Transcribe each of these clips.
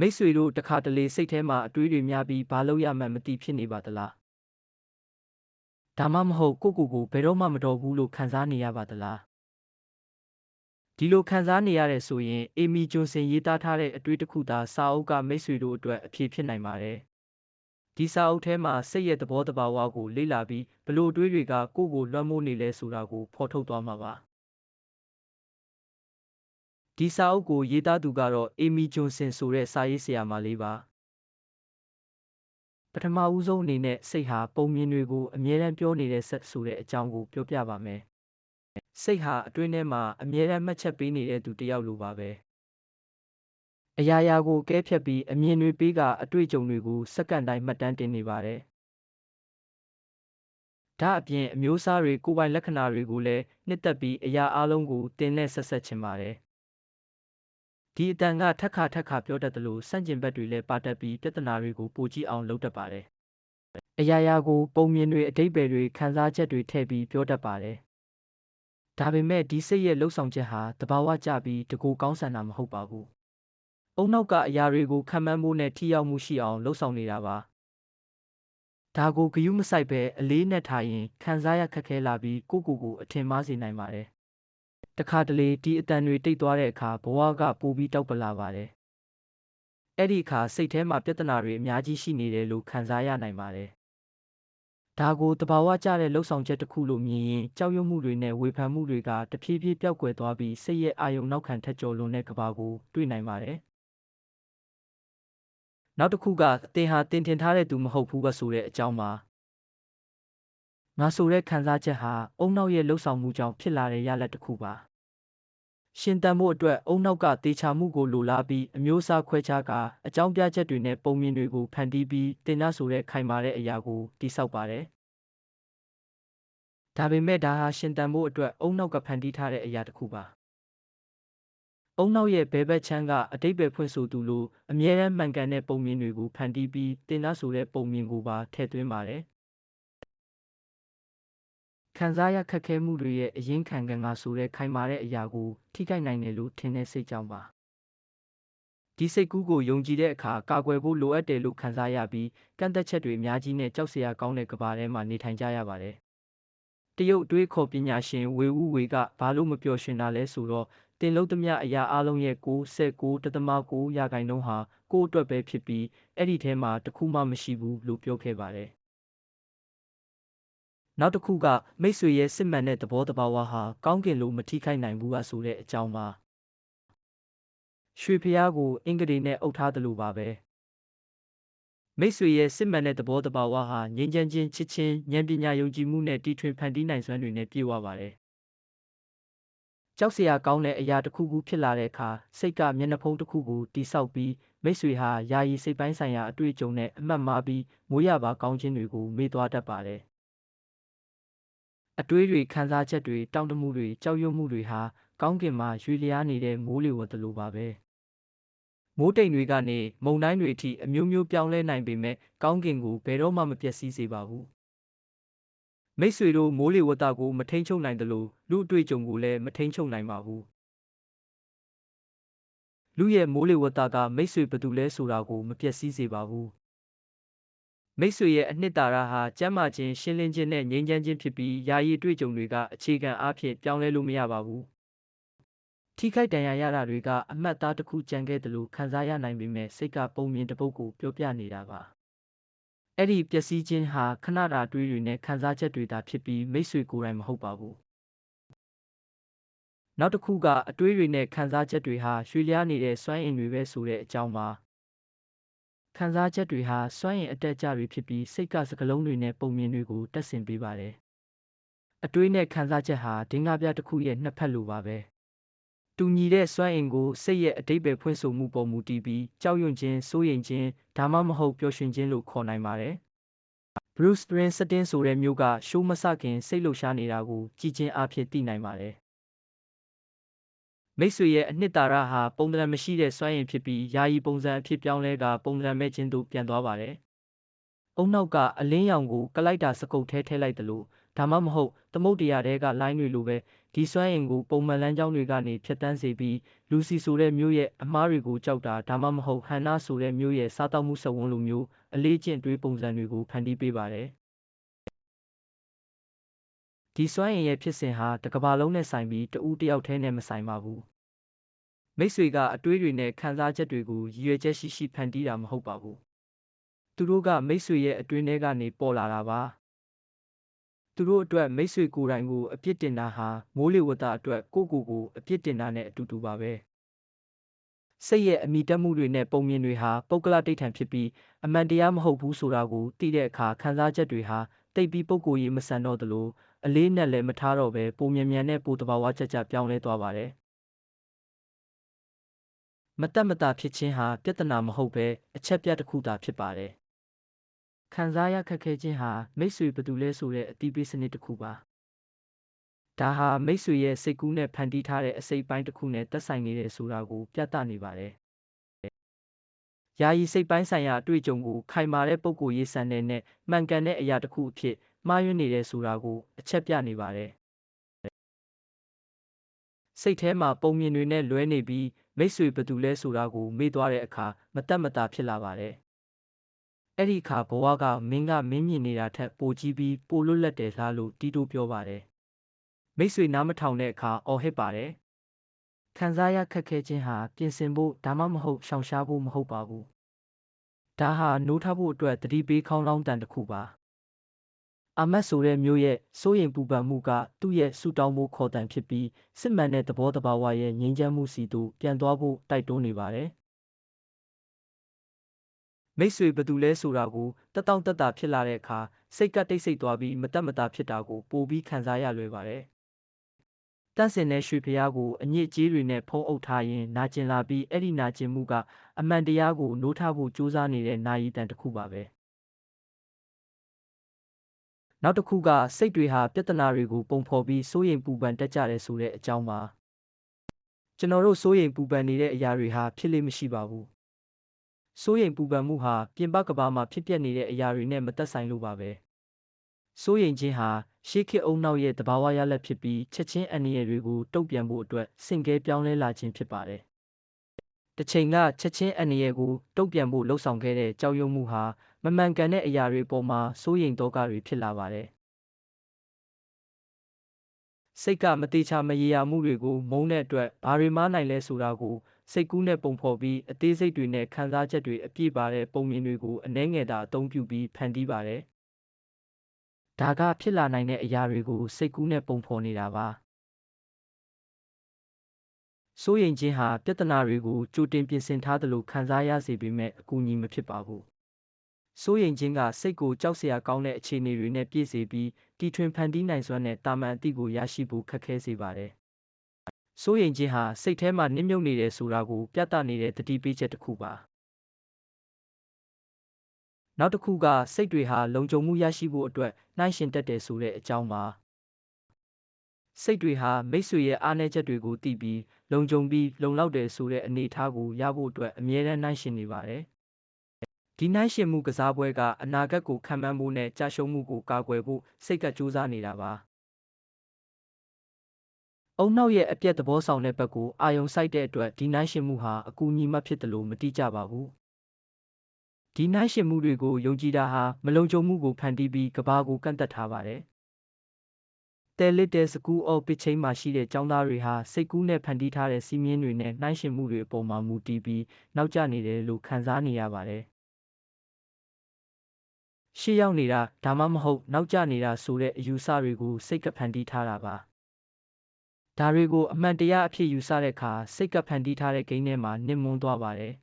မိတ်ဆွေတို့တခါတလေစိတ်ထဲမှာအတွေးတွေများပြီးဘာလို့ရမှန်းမသိဖြစ်နေပါသလားဒါမှမဟုတ်ကိုကိုကိုဘယ်တော့မှမတော်ဘူးလို့ခံစားနေရပါသလားဒီလိုခံစားနေရတယ်ဆိုရင်အေမီဂျွန်ဆင်ရေးသားထားတဲ့အတွေ့တစ်ခုသာစာအုပ်ကမိတ်ဆွေတို့အတွက်အဖြေဖြစ်နိုင်ပါတယ်ဒီစာအုပ်ထဲမှာစိတ်ရဲ့သဘောတဘာဝကိုလေ့လာပြီးဘလို့အတွေးတွေကကိုယ့်ကိုလွှမ်းမိုးနေလဲဆိုတာကိုဖော်ထုတ်သွားမှာပါ ဒီစာအုပ်ကိုရေးသားသူကတော့အေမီဂျွန်ဆင်ဆိုတဲ့စာရေးဆရာမလေးပါပထမဦးဆုံးအနေနဲ့စိတ်ဟာပုံမြင်တွေကိုအမြဲတမ်းပြောနေတဲ့ဆက်ဆိုတဲ့အကြောင်းကိုပြောပြပါမယ်စိတ်ဟာအတွင်းထဲမှာအမြဲတမ်းမှတ်ချက်ပေးနေတဲ့သူတစ်ယောက်လိုပါပဲအရာရာကိုကဲဖြတ်ပြီးအမြင်တွေပေးကအတွေ့အကြုံတွေကိုစက္ကန့်တိုင်းမှတ်တမ်းတင်နေပါတယ်ဒါအပြင်အမျိုးအစားတွေကိုယ်ပိုင်လက္ခဏာတွေကိုလည်းနှစ်သက်ပြီးအရာအလုံးကိုတင်နဲ့ဆက်ဆက်ချင်ပါတယ် ဒီအတန်ကထက်ခါထက်ခါပြောတတ်သလိုစန့်ကျင်ဘက်တွေလည်းပါတတ်ပြီးပြဿနာတွေကိုပိုကြည့်အောင်လုပ်တတ်ပါတယ်အရာရာကိုပုံမြင်တွေအတိတ်ပဲတွေခံစားချက်တွေထည့်ပြီးပြောတတ်ပါတယ်ဒါပေမဲ့ဒီစိတ်ရဲ့လှုပ်ဆောင်ချက်ဟာတဘာဝကျပြီးတကူကောင်းဆန်တာမဟုတ်ပါဘူး။အုံနောက်ကအရာတွေကိုခံမှန်းဖို့နဲ့ထိရောက်မှုရှိအောင်လှုပ်ဆောင်နေတာပါ။ဒါကိုဂယုမစိုက်ပဲအလေးနဲ့ထားရင်ခံစားရခက်ခဲလာပြီးကိုကိုကိုအထင်မှားစေနိုင်ပါတယ်။ တခါတလေဒီအတန်တွေတိတ်သွားတဲ့အခါဘဝကပိုပြီးတောက်ပလာပါတယ်။အဲ့ဒီအခါစိတ်ထဲမှာပြဿနာတွေအများကြီးရှိနေတယ်လို့ခံစားရနိုင်ပါတယ်ဒါကိုတဘာဝကျတဲ့လှုပ်ဆောင်ချက်တစ်ခုလို့မြင်ရင်ကြောက်ရွံ့မှုတွေနဲ့ဝေဖန်မှုတွေကတဖြည်းဖြည်းပျောက်ကွယ်သွားပြီးစိတ်ရဲ့အာရုံနောက်ခံထက်ကျော်လွန်တဲ့ကဘာကိုတွေ့နိုင်ပါတယ်။နောက်တစ်ခုကအသင်ဟာတင်ထင်ထားတဲ့သူမဟုတ်ဘူးကဆိုတဲ့အကြောင်းပါ။ ငါဆိုတဲ့ခံစားချက်ဟာအုံနောက်ရဲ့လှုပ်ဆောင်မှုကြောင့်ဖြစ်လာတဲ့ရလဒ်တစ်ခုပါ။ရှင်သန်ဖို့အတွက်အုံနောက်ကတေချာမှုကိုလိုလားပြီးအမျိုးအစားခွဲခြားကာအကြောင်းပြချက်တွေနဲ့ပုံမြင်တွေကိုဖန်တီးပြီးတင်သားဆိုတဲ့ခိုင်မာတဲ့အရာကိုတိဆောက်ပါတယ်။ဒါပေမဲ့ဒါဟာရှင်သန်ဖို့အတွက်အုံနောက်ကဖန်တီးထားတဲ့အရာတစ်ခုပါ။အုံနောက်ရဲ့ဘဲဘက်ချမ်းကအတိတ်ပဲဖွင့်ဆိုသူလိုအမြဲတမ်းမှန်ကန်တဲ့ပုံမြင်တွေကိုဖန်တီးပြီးတင်သားဆိုတဲ့ပုံမြင်ကိုပါထည့်သွင်းပါတယ်။ ခံစားရခက်ခဲမှုတွေရဲ့အရင်းခံခံကဆိုတဲ့ခိုင်မာတဲ့အရာကို ထိခိုက်နိုင်တယ်လို့ထင်တဲ့စိတ်ကြောင့်ပါဒီစိတ်ကူးကိုယုံကြည်တဲ့အခါကာကွယ်ဖို့လိုအပ်တယ်လို့ခံစားရပြီးကန့်သက်ချက်တွေအများကြီးနဲ့ကြောက်စရာကောင်းတဲ့ကဘာထဲမှာနေထိုင်ကြရပါတယ်တရုတ်တွေးခေါ်ပညာရှင်ဝေဦးဝေကဘာလို့မပျော်ရွှင်တာလဲဆိုတော့တင်လို့သမျှအရာအလုံးရဲ့69.9ရာခိုင်နှုန်းဟာကိုယ့်အတွက်ပဲဖြစ်ပြီးအဲ့ဒီထဲမှာတခုမှမရှိဘူးလို့ပြောခဲ့ပါတယ် နောက်တစ်ခုကမိတ်ဆွေရဲ့စစ်မှန်တဲ့သဘောတဘာဝဟာကောင်းကင်လိုမထိခိုက်နိုင်ဘူးကဆိုတဲ့အကြောင်းပါရွှေဖျားကိုအင်္ဂလိပ်နဲ့အုပ်ထားသလိုပါပဲမိတ်ဆွေရဲ့စစ်မှန်တဲ့သဘောတဘာဝဟာငြိမ်းချမ်းခြင်းချစ်ချင်းဉာဏ်ပညာယုံကြည်မှုနဲ့တီထွင်ဖန်တီးနိုင်စွမ်းတွေနဲ့ပြည့်ဝပါတယ်ကြောက်စရာကောင်းတဲ့အရာတစ်ခုခုဖြစ်လာတဲ့အခါစိတ်ကမျက်နှာဖုံးတစ်ခုကိုတိဆောက်ပြီးမိတ်ဆွေဟာယာယီစိတ်ပိုင်းဆိုင်ရာအတွေ့အကြုံနဲ့အမှတ်မှားပြီးမိုးရပါကောင်းခြင်းတွေကိုမေ့သွားတတ်ပါတယ်။ အတွေးတွေခံစားချက်တွေတောင့်တမှုတွေကြောက်ရွံ့မှုတွေဟာကောင်းကင်မှာရွေလျားနေတဲ့မိုးလေဝသလိုပါပဲမိုးတိမ်တွေကနေမုန်တိုင်းတွေအထိအမျိုးမျိုးပြောင်းလဲနိုင်ပေမဲ့ကောင်းကင်ကိုဘယ်တော့မှမပျက်စီးစေပါဘူးမိတ်ဆွေတို့မိုးလေဝသကိုမထိန်ချုပ်နိုင်သလိုလူအတွေ့အကြုံကိုလည်းမထိန်ချုပ်နိုင်ပါဘူးလူရဲ့မိုးလေဝသကမိတ်ဆွေဘယ်သူလဲဆိုတာကိုမပျက်စီးစေပါဘူး မိတ်ဆွေရဲ့အနှစ်သာရဟာကျမ်းမာခြင်းရှင်းလင်းခြင်းနဲ့ငြိမ်းချမ်းခြင်းဖြစ်ပြီးယာယီတွေ့ကြုံတွေကအခြေခံအားဖြင့်ပြောင်းလဲလို့မရပါဘူး။ထိခိုက်ဒဏ်ရာရတာတွေကအမှတ်သားတစ်ခုကြံခဲ့တယ်လို့ခံစားရနိုင်ပေမဲ့စိတ်ကပုံမြင်တစ်ပုဒ်ကိုပြောပြနေတာပါ။အဲ့ဒီပျက်စီးခြင်းဟာခဏတာတွေးတွေနဲ့ခံစားချက်တွေသာဖြစ်ပြီးမိတ်ဆွေကိုယ်တိုင်မဟုတ်ပါဘူး။နောက်တစ်ခုကအတွေးတွေနဲ့ခံစားချက်တွေဟာရွှေလျားနေတဲ့စွမ်းအင်တွေပဲဆိုတဲ့အကြောင်းပါ။ ခံစားချက်တွေဟာစွမ်းရည်အတက်အကျတွေဖြစ်ပြီးစိတ်ကစကလုံးတွေနဲ့ပုံမြင်တွေကိုတက်ဆင်ပေးပါတယ်။အတွေးနဲ့ခံစားချက်ဟာဒင်္ဂါပြတစ်ခုရဲ့နှစ်ဖက်လိုပါပဲ။တူညီတဲ့စွမ်းအင်ကိုစိတ်ရဲ့အတိတ်ပဲဖွင့်ဆိုမှုပေါ်မူတည်ပြီးကြောက်ရွံ့ခြင်း၊စိုးရိမ်ခြင်းဒါမှမဟုတ်ပျော်ရွှင်ခြင်းလို့ခေါ်နိုင်ပါတယ်။ Bruce Springsteen ဆိုတဲ့မျိုးကရှိုးမစခင်စိတ်လှုပ်ရှားနေတာကိုကြည်ချင်းအဖြစ်သိနိုင်ပါတယ် မိတ်ဆွေရဲ့အနှစ်သာရဟာပုံသဏ္ဍာန်မရှိတဲ့စွမ်းရည်ဖြစ်ပြီးယာယီပုံစံအဖြစ်ပြောင်းလဲကာပုံသဏ္ဍာန်မဲ့ခြင်းသို့ပြန်သွားပါတယ်။အုံနောက်ကအလင်းရောင်ကိုကလိုက်တာစကုတ်ထဲထည့်လိုက်သလိုဒါမှမဟုတ်သမုတ်တရားတဲကလိုင်းတွေလိုပဲဒဒီစွမ်းအင်ကိုပုံမှန်လမ်းကြောင်းတွေကနေဖြတ်တန်းစေပြီးလူစီဆိုတဲ့မျိုးရဲ့အမားတွေကိုကြောက်တာဒါမှမဟုတ်ဟန်နာဆိုတဲ့မျိုးရဲ့စားတောက်မှုစဝန်းလိုမျိုးအလေးကျင့်တွေးပုံစံတွေကိုဖန်တီးပေးပါတယ် ဒီစွမ်းအင်ရဲ့ဖြစ်စဉ်ဟာတစ်ကမ္ဘာလုံးနဲ့ဆိုင်ပြီးတဦးတစ်ယောက်တည်းနဲ့မဆိုင်ပါဘူးမိတ်ဆွေကအတွေးတွေနဲ့ခံစားချက်တွေကိုရည်ရွယ်ချက်ရှိရှိဖန်တီးတာမဟုတ်ပါဘူးသူတို့ကမိတ်ဆွေရဲ့အတွင်းထဲကနေပေါ်လာတာပါသူတို့အတွက်မိတ်ဆွေကိုယ်တိုင်ကိုအပြစ်တင်တာဟာမိုးလေဝသအတွက်ကိုယ့်ကိုယ်ကိုအပြစ်တင်တာနဲ့အတူတူပါပဲစိတ်ရဲ့အမိတက်မှုတွေနဲ့ပုံမြင်တွေဟာပုဂ္ဂလတိဋ္ဌံဖြစ်ပြီးအမှန်တရားမဟုတ်ဘူးဆိုတာကိုသိတဲ့အခါခံစားချက်တွေဟာတိတ်ပြီးပုဂ္ဂိုလ်ရေးမဆန်တော့သလို အလေးနဲ့လည်းမထားတော့ဘဲပုံမြန်မြန်နဲ့ပိုတဘာဝကြကြပြောင်းလဲသွားပါတယ်မတက်မတာဖြစ်ခြင်းဟာပြဿနာမဟုတ်ဘဲအချက်ပြတစ်ခုသာဖြစ်ပါတယ်ခံစားရခက်ခဲခြင်းဟာမိတ်ဆွေဘယ်သူလဲဆိုတဲ့အတိပေးစနစ်တစ်ခုပါဒါဟာမိတ်ဆွေရဲ့စိတ်ကူးနဲ့ဖန်တီးထားတဲ့အစိတ်ပိုင်းတစ်ခုနဲ့သက်ဆိုင်နေတယ်ဆိုတာကိုပြသနေပါတယ်ယာယီစိတ်ပိုင်းဆိုင်ရာအတွေ့အကြုံကိုခိုင်မာတဲ့ပုံကိုရေးဆန်တဲ့နဲ့မှန်ကန်တဲ့အရာတစ်ခုအဖြစ် မှားယွင်းနေတယ်ဆိုတာကို အချက်ပြနေပါတယ်စိတ်ထဲမှာပုံမြင်တွေနဲ့လွဲနေပြီးမိတ်ဆွေဘယ်သူလဲဆိုတာကိုမေ့သွားတဲ့အခါမတက်မတာဖြစ်လာပါတယ်အဲ့ဒီအခါဘဝကမင်းကမင်းမြင်နေတာထက်ပိုကြီးပြီးပိုလွတ်လပ်တယ်လားလို့တီးတိုးပြောပါတယ်မိတ်ဆွေနားမထောင်တဲ့အခါအော်ဟစ်ပါတယ်ခံစားရခက်ခဲခြင်းဟာပြင်ဆင်ဖို့ဒါမှမဟုတ်ရှောင်ရှားဖို့မဟုတ်ပါဘူးဒါဟာနိုးထဖို့အတွက်တတိပေးခေါင်းလောင်းတန်တစ်ခုပါ အာမတ်ဆိုတဲ့မျိုးရဲ့စိုးရိမ်ပူပန်မှုကသူ့ရဲ့ဆူတောင်းမှုခေါ်တန်ဖြစ်ပြီးစစ်မှန်တဲ့သဘောတဘာဝရဲ့ငြိမ်းချမ်းမှုစီသို့ပြန်သွားဖို့တိုက်တွန်းနေပါတယ်မိတ်ဆွေဘယ်သူလဲဆိုတာကိုတက်တောင့်တက်တာဖြစ်လာတဲ့အခါစိတ်ကတိတ်ဆိတ်သွားပြီးမတက်မတာဖြစ်တာကိုပိုပြီးခံစားရလွယ်ပါတယ်တန့်စင်တဲ့ရွှေဖျားကိုအညစ်အကြေးတွေနဲ့ဖုံးအုပ်ထားရင်နာကျင်လာပြီးအဲ့ဒီနာကျင်မှုကအမှန်တရားကိုနိုးထဖို့ကြိုးစားနေတဲ့နာယီတန်တစ်ခုပါပဲ နောက်တစ်ခုကစိတ်တွေဟာပြဿနာတွေကိုပုံဖော်ပြီးစိုးရိမ်ပူပန်တက်ကြတယ်ဆိုတဲ့အကြောင်းပါကျွန်တော်တို့စိုးရိမ်ပူပန်နေတဲ့အရာတွေဟာဖြစ်လိမ့်မရှိပါဘူးစိုးရိမ်ပူပန်မှုဟာပြင်ပကဘာမှာဖြစ်ပျက်နေတဲ့အရာတွေနဲ့မသက်ဆိုင်လို့ပါပဲစိုးရိမ်ခြင်းဟာရှေးခေတ်အုံနောက်ရဲ့တဘာဝရလဒ်ဖြစ်ပြီးချက်ချင်းအန္တရာယ်တွေကိုတုံ့ပြန်ဖို့အတွက်စင်ကဲပြောင်းလဲလာခြင်းဖြစ်ပါတယ်။တစ်ချိန်ကချက်ချင်းအန္တရာယ်ကိုတုံ့ပြန်ဖို့လှုံ့ဆော်ခဲ့တဲ့ကြောက်ရွံ့မှုဟာ မမှန်ကန်တဲ့အရာတွေပေါ်မှာစိုးရိမ်တော့ကတွေဖြစ်လာပါတယ်။စိတ်ကမတိချမရေရာမှုတွေကိုမုန်းတဲ့အတွက်ဘာတွေမှနိုင်လဲဆိုတာကိုစိတ်ကူးနဲ့ပုံဖော်ပြီးအသေးစိတ်တွေနဲ့ခံစားချက်တွေအပြည့်ပါတဲ့ပုံမြင်တွေကိုအနှဲငယ်သာအသုံးပြုပြီးဖန်တီးပါတယ်။ဒါကဖြစ်လာနိုင်တဲ့အရာတွေကိုစိတ်ကူးနဲ့ပုံဖော်နေတာပါစိုးရိမ်ခြင်းဟာပြဿနာတွေကိုကြိုတင်ပြင်ဆင်ထားသလိုခံစားရစေပေမဲ့အကူအညီမဖြစ်ပါဘူး စိုးရိမ်ခြင်းကစိတ်ကိုကြောက်စရာကောင်းတဲ့အခြေအနေတွေနဲ့ပြည့်စေပြီးတီထွင်ဖန်တီးနိုင်စွမ်းနဲ့တာမန်အသည့်ကိုရရှိဖို့ခက်ခဲစေပါတယ်စိုးရိမ်ခြင်းဟာစိတ်ထဲမှာနစ်မြုပ်နေတယ်ဆိုတာကိုပြသနေတဲ့တတိပေးချက်တစ်ခုပါနောက်တစ်ခုကစိတ်တွေဟာလုံခြုံမှုရရှိဖို့အတွက်နှိုင်းယှဉ်တတ်တယ်ဆိုတဲ့အကြောင်းပါစိတ်တွေဟာမိတ်ဆွေရဲ့အားနည်းချက်တွေကိုသိပြီးလုံခြုံပြီးလုံလောက်တယ်ဆိုတဲ့အနေအထားကိုရဖို့အတွက်အမြဲတမ်းနှိုင်းယှဉ်နေပါတယ် ဒီနှိုင်းယှဉ်မှုကစားပွဲကအနာဂတ်ကိုခံမှန်းဖို့နဲ့ကြာရှုံးမှုကိုကာကွယ်ဖို့စိတ်ကကြိုးစားနေတာပါအုံနောက်ရဲ့အပြက်သဘောဆောင်တဲ့ဘက်ကိုအာယုံစိုက်တဲ့အတွက်ဒီနှိုင်းယှဉ်မှုဟာအကူအညီမှဖြစ်တယ်လို့မတိကျပါဘူးဒီနှိုင်းယှဉ်မှုတွေကိုယုံကြည်တာဟာမလုံခြုံမှုကိုဖန်တီးပြီးကဘာကိုကန့်သက်ထားပါတယ်။တယ်လစ်တဲ့စကူးအော်ပစ်ချင်းမှာရှိတဲ့ចောင်းသားတွေဟာစိတ်ကူးနဲ့ဖန်တီးထားတဲ့စီးမြင်တွေနဲ့နှိုင်းယှဉ်မှုတွေအပေါ်မှာမူတည်ပြီးနောက်ကျနေတယ်လို့ခံစားနေရပါတယ်။ ရှေ့ရောက်နေတာဒါမှမဟုတ် နောက်ကျနေတာဆိုတဲ့အယူဆတွေကို စိတ်ကဖန်တီးထားတာပါ။ဒါတွေကိုအမှန်တရားအဖြစ်ယူဆတဲ့အခါစိတ်ကဖန်တီးထားတဲ့ဂိမ်းထဲမှာနစ်မွန်းသွားပါတယ်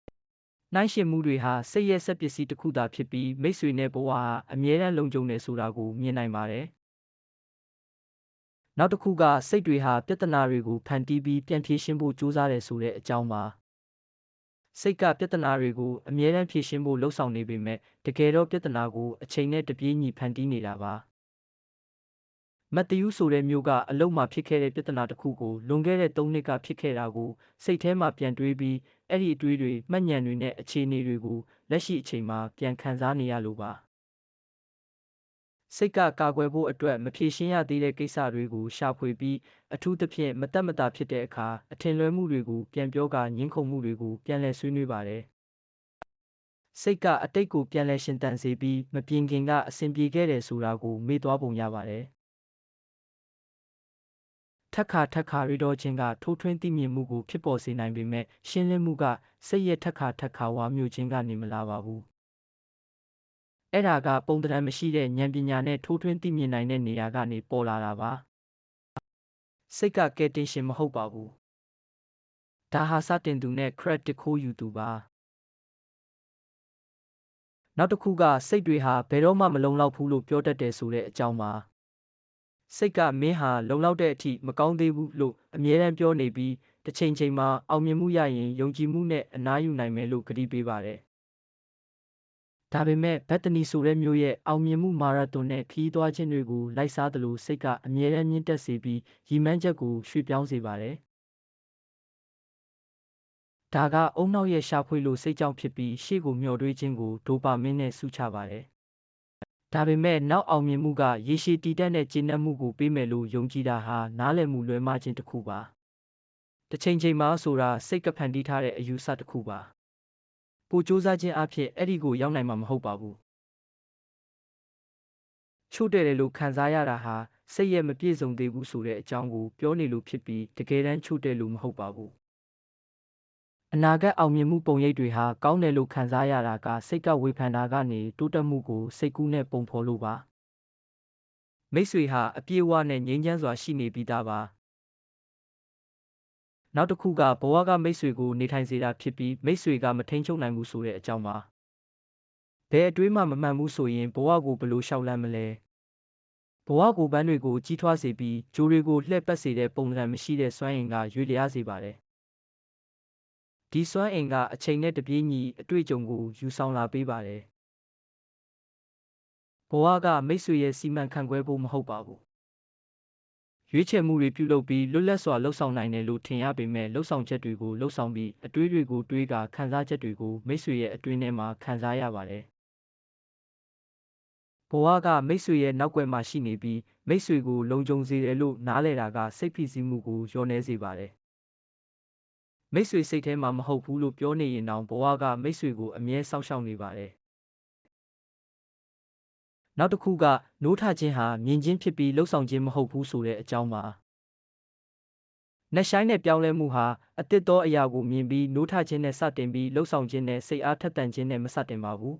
။နှိုင်းယှဉ်မှုတွေဟာစိတ်ရဲ့စက်ပစ္စည်းတစ်ခုသာဖြစ်ပြီးမိတ်ဆွေနဲ့ဘဝဟာအမြဲတမ်းလုံခြုံတယ်ဆိုတာကိုမြင်နိုင်ပါတယ်။နောက်တစ်ခုကစိတ်တွေဟာပြဿနာတွေကိုဖန်တီးပြီးပြန်ဖြေရှင်းဖို့ကြိုးစားတယ်ဆိုတဲ့အကြောင်းပါ။ စိတ်ကပြဿနာတွေကိုအမြဲတမ်းဖြေရှင်းဖို့လှုံ့ဆော်နေပေမဲ့တကယ်တော့ပြဿနာကိုအချိန်နဲ့တပြေးညီဖန်တီးနေတာပါ။မတ်တယူးဆိုတဲ့မျိုးကအလုံးမှာဖြစ်ခဲ့တဲ့ပြဿနာတစ်ခုကိုလွန်ခဲ့တဲ့၃နှစ်ကဖြစ်ခဲ့တာကိုစိတ်ထဲမှာပြန်တွေးပြီးအဲ့ဒီအတွေးတွေမှတ်ဉာဏ်တွေနဲ့အခြေအနေတွေကိုလက်ရှိအချိန်မှာပြန်ခံစားနေရလို့ပါ စိတ်ကကာကွယ်ဖို့အတွက်မဖြေရှင်းရသေးတဲ့ကိစ္စတွေကိုရှာဖွေပြီးအထူးသဖြင့်မတက်မတာဖြစ်တဲ့အခါအထင်လွဲမှုတွေကိုပြန်ပြောကာငင်းခုန်မှုတွေကိုပြန်လည်ဆွေးနွေးပါတယ်စိတ်ကအတိတ်ကိုပြန်လည်ရှင်သန်စေပြီးမပြင်ခင်ကအဆင်ပြေခဲ့တယ်ဆိုတာကိုမေ့သွားပုံရပါတယ်ထက်ခါထက်ခါရီတော်ချင်းကထိုးထွင်းသိမြင်မှုကိုဖြစ်ပေါ်စေနိုင်ပေမဲ့ရှင်းလင်းမှုကစိတ်ရဲ့ထက်ခါထက်ခါဝါမျိုးချင်းကနေမလာပါဘူး အဲ့ဒါကပုံသဏ္ဍာန်မရှိတဲ့ဉာဏ်ပညာနဲ့ထိုးထွင်းသိမြင်နိုင်တဲ့နေရာကနေပေါ်လာတာပါစိတ်ကကဲတင်ရှင်မဟုတ်ပါဘူးဒါဟာစတင်သူနဲ့ credit ခိုးယူသူပါနောက်တစ်ခုကစိတ်တွေဟာဘယ်တော့မှမလုံလောက်ဘူးလို့ပြောတတ်တယ်ဆိုတဲ့အကြောင်းပါစိတ်ကမင်းဟာလုံလောက်တဲ့အထိမကောင်းသေးဘူးလို့အမြဲတမ်းပြောနေပြီးတစ်ချိန်ချိန်မှာအောင်မြင်မှုရရင်ယုံကြည်မှုနဲ့အနားယူနိုင်မယ်လို့ကတိပေးပါတယ် ဒါပေမဲ့ဘက်တနီဆိုတဲ့မျိုးရဲ့အောင်မြင်မှုမာရသွန်နဲ့ခီးသွားခြင်းတွေကိုလိုက်စားသလိုစိတ်ကအမြဲတမ်းမြင့်တက်စေပြီးရည်မှန်းချက်ကိုရွှေ့ပြောင်းစေပါတယ်ဒါကအုံနောက်ရဲ့ရှာဖွေလိုစိတ်ကြောင့်ဖြစ်ပြီးရှေ့ကိုမျှော်တွေးခြင်းကိုဒိုပါမင်းနဲ့ဆုချပါတယ်။ဒါပေမဲ့နောက်အောင်မြင်မှုကရေရှည်တည်တတ်တဲ့ကျေနပ်မှုကိုပေးမယ်လို့ယုံကြည်တာဟာနားလည်မှုလွဲမှားခြင်းတစ်ခုပါ။တစ်ချိန်ချိန်မှာဆိုတာစိတ်ကဖန်တီးထားတဲ့အယူဆတစ်ခုပါ။ ပိုစူးစမ်းခြင်းအဖြစ်အဲ့ဒီကိုရောက်နိုင်မှာမဟုတ်ပါဘူး။ချို့တဲ့တယ်လို့ခံစားရတာဟာစိတ်ရဲ့မပြည့်စုံသေးဘူးဆိုတဲ့အကြောင်းကိုပြောနေလို့ဖြစ်ပြီးတကယ်တမ်းချို့တဲ့လို့မဟုတ်ပါဘူးအနာဂတ်အောင်မြင်မှုပုံရိပ်တွေဟာကောင်းတယ်လို့ခံစားရတာကစိတ်ကဝေဖန်တာကနေတိုးတက်မှုကိုစိတ်ကူးနဲ့ပုံဖော်လို့ပါမိတ်ဆွေဟာအပြည့်အဝနဲ့ငြိမ်းချမ်းစွာရှိနေပြီးသားပါ နောက်တစ်ခုကဘဝကမိတ်ဆွေကိုနေထိုင်စေတာဖြစ်ပြီးမိတ်ဆွေကမထိန်ချုပ်နိုင်ဘူးဆိုတဲ့အကြောင်းပါဘယ်အတွေးမှမမှန်ဘူးဆိုရင်ဘဝကိုဘယ်လိုရှောက်လန်းမလဲဘဝကိုပန်းတွေကိုကြီးထွားစေပြီးဂျိုးတွေကိုလှည့်ပတ်စေတဲ့ပုံစံမရှိတဲ့စွမ်းအင်ကရွေလျားစေပါတယ်ဒီစွမ်းအင်ကအချိန်နဲ့တပြေးညီအတွေ့အကြုံကိုယူဆောင်လာပေးပါတယ်ဘဝကမိတ်ဆွေရဲ့စီမံခန့်ခွဲဖို့မဟုတ်ပါဘူး ရွေးချယ်မှုတွေပြုလုပ်ပြီးလွတ်လပ်စွာလှုပ်ဆောင်နိုင်တယ်လို့ထင်ရပေမဲ့လှုပ်ဆောင်ချက်တွေကိုလှုပ်ဆောင်ပြီးအတွေးတွေကိုတွေးကာခံစားချက်တွေကိုမိတ်ဆွေရဲ့အတွင်းထဲမှာခံစားရပါတယ်ဘဝကမိတ်ဆွေရဲ့နောက်ွယ်မှာရှိနေပြီးမိတ်ဆွေကိုလုံခြုံစေတယ်လို့နားလည်တာကစိတ်ဖိစီးမှုကိုလျော့နေစေပါတယ်မိတ်ဆွေစိတ်ထဲမှာမဟုတ်ဘူးလို့ပြောနေရင်တောင်ဘဝကမိတ်ဆွေကိုအမြဲစောင့်ရှောက်နေပါတယ် နောက်တစ်ခုကနိုးထခြင်းဟာမြင်ချင်းဖြစ်ပြီးလှုပ်ဆောင်ခြင်းမဟုတ်ဘူးဆိုတဲ့အကြောင်းပါနှဆိုင်တဲ့ပြောင်းလဲမှုဟာအတစ်သောအရာကိုမြင်ပြီးနိုးထခြင်းနဲ့စတင်ပြီးလှုပ်ဆောင်ခြင်းနဲ့စိတ်အားထက်သန်ခြင်းနဲ့မစတင်ပါဘူး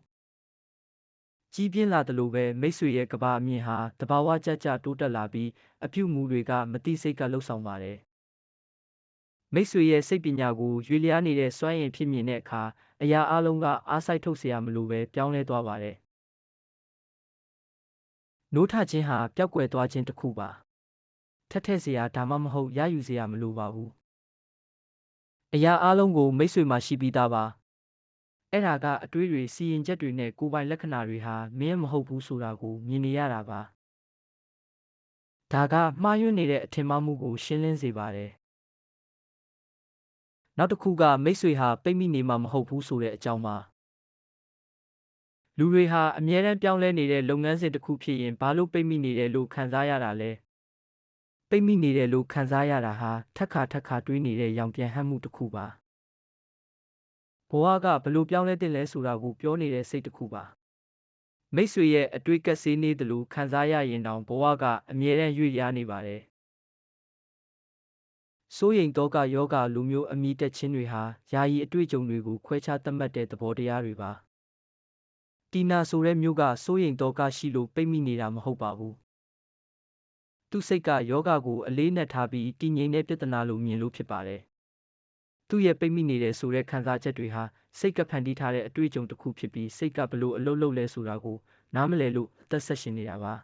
ကြီးပြင်းလာသလိုပဲမိတ်ဆွေရဲ့ကဘာအမြင်ဟာတဘာဝကြကြတိုးတက်လာပြီးအပြုမူတွေကမတိစိတ်ကလှုပ်ဆောင်ပါတယ်မိတ်ဆွေရဲ့စိတ်ပညာကိုရွေလျားနေတဲ့စွမ်းရည်ဖြစ်မြင်တဲ့အခါအရာအလုံးကအားစိုက်ထုတ်เสียရမလို့ပဲပြောင်းလဲသွားပါတယ်။ နိုးထခြင်းဟာပျောက်ကွယ်သွားခြင်းတစ်ခုပါထက်ထက်စရာဒါမှမဟုတ်ရယူစရာမလိုပါဘူးအရာအလုံးကိုမိတ်ဆွေမှရှိပြီးသားပါအဲ့ဒါကအတွေးတွေစီရင်ချက်တွေနဲ့ကိုယ်ပိုင်လက္ခဏာတွေဟာမင်းမဟုတ်ဘူးဆိုတာကိုမြင်နေရတာပါဒါကမှားယွင်းနေတဲ့အထင်မှားမှုကို ရှင်းလင်းစေပါတယ်နောက်တစ်ခုကမိတ်ဆွေဟာပိတ်မိနေမှာမဟုတ်ဘူးဆိုတဲ့အကြောင်းပါ လူတွေဟာအမြဲတမ်းပြောင်းလဲနေတဲ့လုပ်ငန်းစဉ်တစ်ခုဖြစ်ရင်ဘာလို့ပိတ်မိနေတယ်လို့ခံစားရတာလဲပိတ်မိနေတယ်လို့ခံစားရတာဟာထက်ခါထက်ခါတွေးနေတဲ့ရောင်ပြန်ဟပ်မှုတစ်ခုပါဘဝကဘလို့ပြောင်းလဲတဲ့လဲဆိုတာကိုပြောနေတဲ့စိတ်တစ်ခုပါမိတ်ဆွေရဲ့အတွေ့ကက်ဆေးနေတယ်လို့ခံစားရရင်တောင်ဘဝကအမြဲတမ်းရွေ့ရနေပါတယ်စိုးရိမ်သောကယောဂလိုမျိုးအမိတက်ခြင်းတွေဟာယာယီအတွေ့အကြုံတွေကိုခွဲခြားသတ်မှတ်တဲ့သဘောတရားတွေပါ တီနာဆိုတဲ့မျိုးကစိုးရိမ်သောကရှိလို့ပိတ်မိနေတာမဟုတ်ပါဘူးသူ့စိတ်ကယောဂကိုအလေးနက်ထားပြီးတည်ငြိမ်တဲ့ပြဿနာလိုမြင်လို့ဖြစ်ပါတယ်သူ့ရဲ့ပိတ်မိနေတဲ့ဆိုတဲ့ခံစားချက်တွေဟာစိတ်ကဖန်တီးထားတဲ့အတွေ့အကြုံတစ်ခုဖြစ်ပြီးစိတ်ကဘလို့အလုတ်လုတ်လဲဆိုတာကိုနားမလည်လို့အသက်ဆက်ရှင်နေတာပါ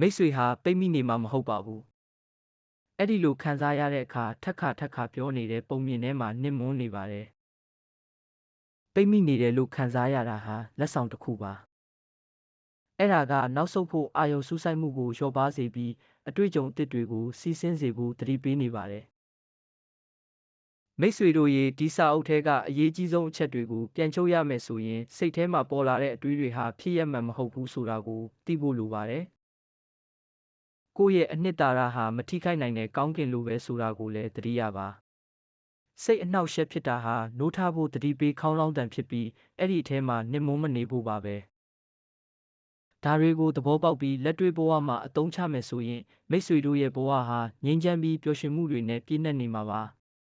မိတ်ဆွေဟာပိတ်မိနေမှာမဟုတ်ပါဘူးအဲ့ဒီလိုခံစားရတဲ့အခါထက်ခါထက်ခါပြောနေတဲ့ပုံမြင်ထဲမှာနစ်မွန်းနေပါတယ် ပိတ်မိနေတယ်လို့ခံစားရတာဟာလက်ဆောင်တစ်ခုပါအဲ့ဒါကနောက်ဆုတ်ဖို့အာယုံစူးစိုက်မှုကိုလျော့ပါစေပြီးအတွေ့အကြုံအသစ်တွေကိုစီးဆင်းစေဖို့တတိပေးနေပါတယ်မိတ်ဆွေတို့ရေဒီစာအုပ်ထဲကအရေးကြီးဆုံးအချက်တွေကိုပြန်ချုပ်ရမယ်ဆိုရင်စိတ်ထဲမှာပေါ်လာတဲ့အတွေးတွေဟာဖြစ်ရမှန်မဟုတ်ဘူးဆိုတာကိုသိဖို့လိုပါတယ်။ကိုယ့်ရဲ့အနှစ်သာရဟာမထိခိုက်နိုင်တဲ့ကောင်းကင်လိုပဲဆိုတာကိုလည်းသတိရပါ။ စိတ်အနှောက်အယှက်ဖြစ်တာဟာနိုးထဖို့တတိပေးခေါင်းလောင်းတန်ဖြစ်ပြီးအဲ့ဒီအထဲမှာနှိမ့်မုန်းမနေဖို့ပါပဲ။ဒါတွေကိုသဘောပေါက်ပြီးလက်တွေ့ဘဝမှာအသုံးချမယ်ဆိုရင်မိတ်ဆွေတို့ရဲ့ဘဝဟာငြိမ်းချမ်းပြီးပျော်ရွှင်မှုတွေနဲ့ပြည့်နှက်နေမှာပါ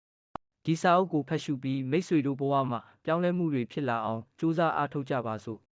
။ဒီစာအုပ်ကိုဖတ်ရှုပြီးမိတ်ဆွေတို့ဘဝမှာပြောင်းလဲမှုတွေဖြစ်လာအောင်ကြိုးစားအားထုတ်ကြပါစို့။